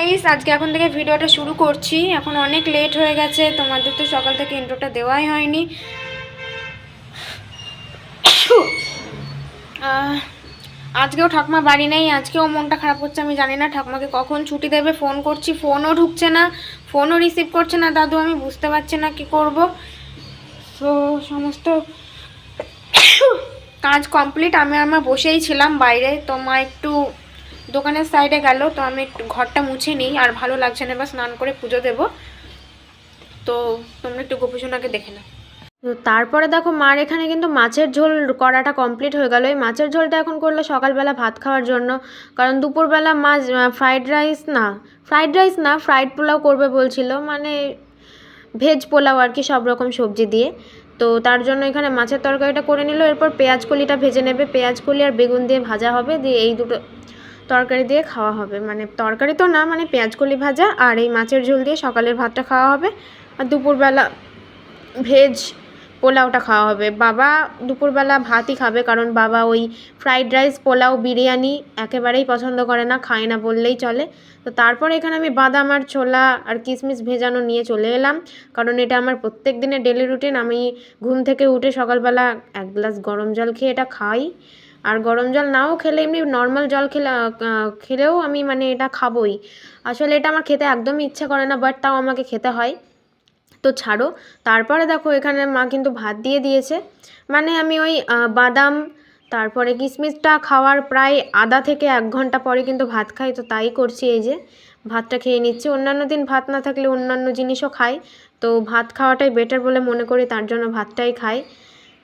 Guys আজকে এখন থেকে ভিডিওটা শুরু করছি। এখন অনেক লেট হয়ে গেছে, তোমাদের তো সকাল থেকে ইন্ট্রোটা দেওয়াই হয়নি। আজকেও ঠাকুমা বাড়ি নেই, আজকেও মনটা খারাপ হচ্ছে, আমি জানি না ঠাকুমাকে কখন ছুটি দেবে ফোন করছি ফোনও ঢুকছে না ফোনও রিসিভ করছে না, দাদু আমি বুঝতে পারছি না কি করব। তো সমস্ত কাজ কমপ্লিট আমি আমার বসেই ছিলাম বাইরে, তো মা একটু দোকানের সাইডে গেল, তো আমি ঘরটা মুছে নিই, আর ভালো লাগছে না, এবার স্নান করে পুজো দেব। তো তোমরা একটু গোপুসোনাকে দেখে নাও। তো তারপরে দেখো মার এখানে কিন্তু মাছের ঝোল করাটা কমপ্লিট হয়ে গেল। এই মাছের ঝোলটা এখন করল সকালবেলা ভাত খাওয়ার জন্য। কারণ দুপুরবেলা মাছ ফ্রাইড রাইস না ফ্রাইড রাইস না ফ্রাইড পোলাও করবে বলছিল। মানে ভেজ পোলাও আর কি, সব রকম সবজি দিয়ে। তো তার জন্য এখানে মাছের তরকারিটা করে নিল। এরপর পেঁয়াজ কলিটা ভেজে নেবে। পেঁয়াজ কলি আর বেগুন দিয়ে ভাজা হবে। দিয়ে এই দুটো তরকারি দিয়ে খাওয়া হবে। মানে তরকারি তো না মানে পেঁয়াজ কলি ভাজা আর এই মাছের ঝোল দিয়ে সকালের ভাতটা খাওয়া হবে। আর দুপুরবেলা ভেজ পোলাওটা খাওয়া হবে। বাবা দুপুরবেলা ভাতই খাবে কারণ বাবা ওই ফ্রাইড রাইস, পোলাও, বিরিয়ানি একেবারেই পছন্দ করে না, খায় না বললেই চলে। তো তারপরে এখানে আমি বাদাম আর ছোলা আর কিশমিশ ভেজানো নিয়ে চলে এলাম। কারণ এটা আমার প্রত্যেক দিনের ডেলি রুটিন আমি ঘুম থেকে উঠে সকালবেলা এক গ্লাস গরম জল খেয়ে এটা খাই। আর গরম জল নাও খেলে এমনি নর্মাল জল খেলে খেলেও আমি মানে এটা খাবোই। আসলে এটা আমার খেতে একদমই ইচ্ছা করে না বাট তাও আমাকে খেতে হয়। তো ছাড়ো, তারপরে দেখো এখানে মা কিন্তু ভাত দিয়ে দিয়েছে। মানে আমি ওই বাদাম, তারপরে কিশমিশটা খাওয়ার প্রায় আধা থেকে এক ঘণ্টা পরে কিন্তু ভাত খাই, তো তাই করছি এই যে। ভাতটা খেয়ে নিচ্ছি। অন্যান্য দিন ভাত না থাকলে অন্যান্য জিনিসও খাই। তো ভাত খাওয়াটাই বেটার বলে মনে করি, তার জন্য ভাতটাই খাই।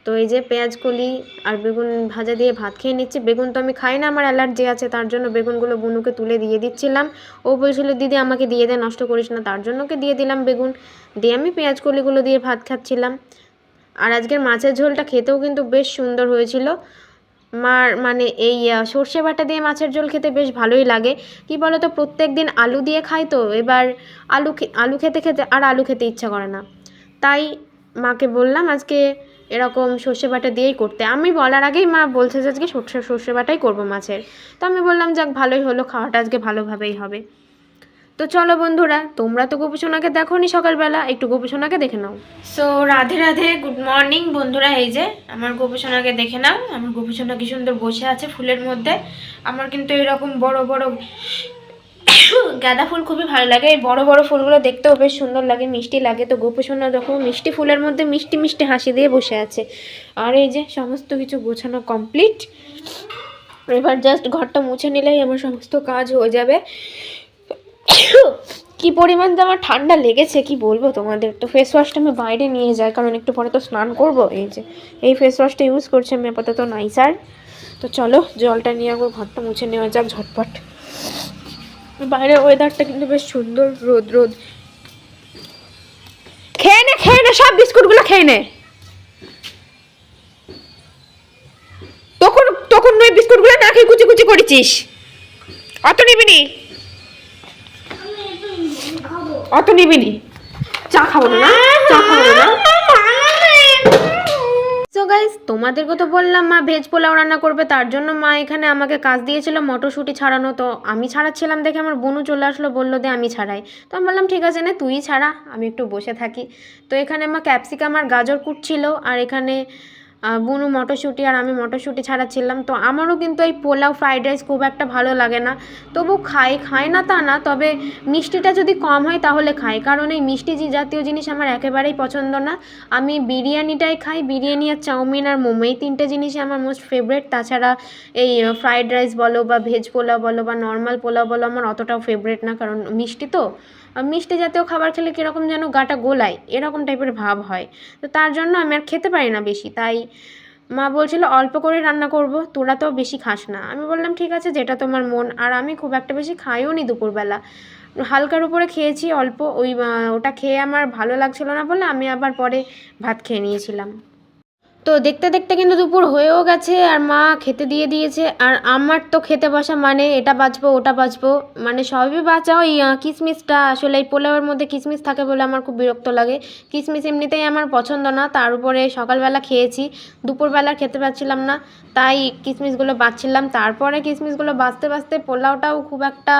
তো এই যে পেঁয়াজ কলি আর বেগুন ভাজা দিয়ে ভাত খেয়ে নিচ্ছি। বেগুন তো আমি খাই না, আমার অ্যালার্জি আছে, তার জন্য বেগুনগুলো বুনুকে তুলে দিয়ে দিচ্ছিলাম। ও বলছিল, দিদি, আমাকে দিয়ে দে, নষ্ট করিস না। তার জন্য ওকে দিয়ে দিলাম বেগুন। দিয়ে আমি পেঁয়াজ কলিগুলো দিয়ে ভাত খাচ্ছিলাম। আর আজকের মাছের ঝোলটা খেতেও কিন্তু বেশ সুন্দর হয়েছিল। মার মানে এই সর্ষে বাটা দিয়ে মাছের ঝোল খেতে বেশ ভালোই লাগে। কি বলো তো প্রত্যেক দিন আলু দিয়ে খাই তো, এবার আলু আলু খেতে খেতে আর আলু খেতে ইচ্ছা করে না। তাই মাকে বললাম, আজকে এরকম সর্ষে বাটা দিয়েই করতে। আমি বলার আগেই মা বলছে যে আজকে সর্ষে সর্ষে বাটাই করব মাছের। তো আমি বললাম, যাক, ভালোই হলো, খাওয়াটা আজকে ভালোভাবেই হবে। তো চলো বন্ধুরা, তোমরা তো গোপীসোনাকে দেখো নি সকালবেলা, একটু গোপীসোনাকে দেখে নাও। So Radhe Radhe good morning বন্ধুরা, এই যে আমার গোপীসোনাকে দেখে নাও। আমার গোপীসোনা কি সুন্দর বসে আছে ফুলের মধ্যে। আমার কিন্তু এরকম বড় বড় গাঁদা ফুল খুবই ভালো লাগে। এই বড় বড় ফুলগুলো দেখতেও বেশ সুন্দর লাগে, মিষ্টি লাগে। তো গোপীসোনা দেখো, মিষ্টি ফুলের মধ্যে মিষ্টি মিষ্টি হাসি দিয়ে বসে আছে। আর এই যে সমস্ত কিছু গোছানো কমপ্লিট এবার জাস্ট ঘরটা মুছে নিলেই আমার সমস্ত কাজ হয়ে যাবে। কি পরিমাণ যে আমার ঠান্ডা লেগেছে, কি বলব তোমাদের? তো ফেস ওয়াশটা আমি বাইরে নিয়ে যাই, কারণ একটু পরে তো স্নান করব। এই যে, এই ফেস ওয়াশটা ইউজ করছি আমি আপাতত নাই নাইসার। তো চলো জলটা নিয়ে একবার ঘরটা মুছে নেওয়া যাক ঝটপট। বাইরের ওয়েদারটা কিন্তু বেশ সুন্দর, রোদ রোদ। খেয়ে নে খেয়ে নে, সব বিস্কুটগুলো খেয়ে নে। তখন তখন নয় বিস্কুটগুলো না খেয়ে কুচি কুচি করেছিস। অত নিবি নি অত নিবি নি চা খাব না? চা খাব না? গাইস তোমাদেরকে তো বললাম মা ভেজ পোলাও রান্না করবে, তার জন্য মা এখানে আমাকে কাজ দিয়েছিল মটরশুঁটি ছাড়ানো, তো আমি ছাড়াচ্ছিলাম দেখে আমার বোনও চলে আসলো, বলল দে আমি ছাড়াই। তো আমি বললাম, ঠিক আছে না, তুই ছাড়া, আমি একটু বসে থাকি। তো এখানে মা ক্যাপসিকাম আর গাজর কুটছিল, আর এখানে বুনু মটরশুঁটি আর আমি মটরশুঁটি ছাড়াচ্ছিলাম তো আমারও কিন্তু এই পোলাও ফ্রাইড রাইস খুব একটা ভালো লাগে না। তবু খাই খাই না তা না, তবে মিষ্টিটা যদি কম হয় তাহলে খাই। কারণ এই মিষ্টি জাতীয় জিনিস আমার একেবারেই পছন্দ না। আমি বিরিয়ানিটাই খাই, বিরিয়ানি আর চাউমিন আর মোমো, এই তিনটে জিনিসই আমার মোস্ট ফেভারেট তাছাড়া এই ফ্রাইড রাইস বলো বা ভেজ পোলাও বলো বা নর্মাল পোলাও বলো আমার অতটাও ফেভারেট না, কারণ মিষ্টি তো। মিষ্টি জাতীয় খাবার খেলে কীরকম যেন গাটা গোলায়, এরকম টাইপের ভাব হয়। তো তার জন্য আমি আর খেতে পারি না বেশি, তাই মা বলছিল, অল্প করে রান্না করব, তোরা তো বেশি খাস না। আমি বললাম, ঠিক আছে, যেটা তোমার মন। আর আমি খুব একটা বেশি খাইও নি দুপুরবেলা। হালকার উপরে খেয়েছি অল্প, ওই ওটা খেয়ে আমার ভালো লাগছিল না বলে আমি আবার পরে ভাত খেয়ে নিয়েছিলাম। তো দেখতে দেখতে কিন্তু দুপুর হয়েও গেছে আর মা খেতে দিয়ে দিয়েছে। আর আমার তো খেতে বসা মানে এটা বাজবো ওটা বাজবো মানে সবই বাঁচা ওই কিশমিশটা আসলে এই পোলাওয়ের মধ্যে কিশমিশ থাকে বলে আমার খুব বিরক্ত লাগে। কিশমিশ এমনিতেই আমার পছন্দ না, তার উপরে সকালবেলা খেয়েছি, দুপুরবেলা খেতে পারছিলাম না। তাই কিশমিশগুলো বাছছিলাম তারপরে কিশমিশগুলো বাছতে বাছতে পোলাওটাও খুব একটা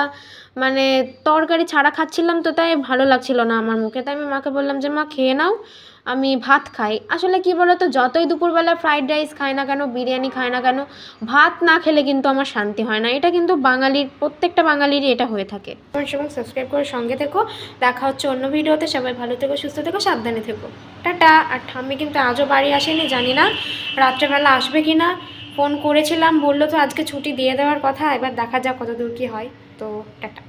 মানে তরকারি ছাড়া খাচ্ছিলাম তো তাই ভালো লাগছিল না আমার মুখে। তাই আমি মাকে বললাম যে, মা, খেয়ে নাও। আমি ভাত খাই। আসলে কি বলতো, যতই দুপুরবেলা ফ্রাইড রাইস খাই না কেন, বিরিয়ানি খাই না কেন, ভাত না খেলে কিন্তু আমার শান্তি হয় না। এটা কিন্তু বাঙালির, প্রত্যেকটা বাঙালিরই এটা হয়ে থাকে। এবং সাবস্ক্রাইব করে সঙ্গে থেকো। দেখা হচ্ছে অন্য ভিডিওতে। সবাই ভালো থেকো, সুস্থ থেকো, সাবধানে থেকো। টাটা। আর ঠাম্মি কিন্তু আজও বাড়ি আসেনি, জানি না রাত্রেবেলা আসবে কি না ফোন করেছিলাম, বলল তো আজকে ছুটি দিয়ে দেওয়ার কথা, এবার দেখা যাক কত দূর কী হয়। তো টাটা।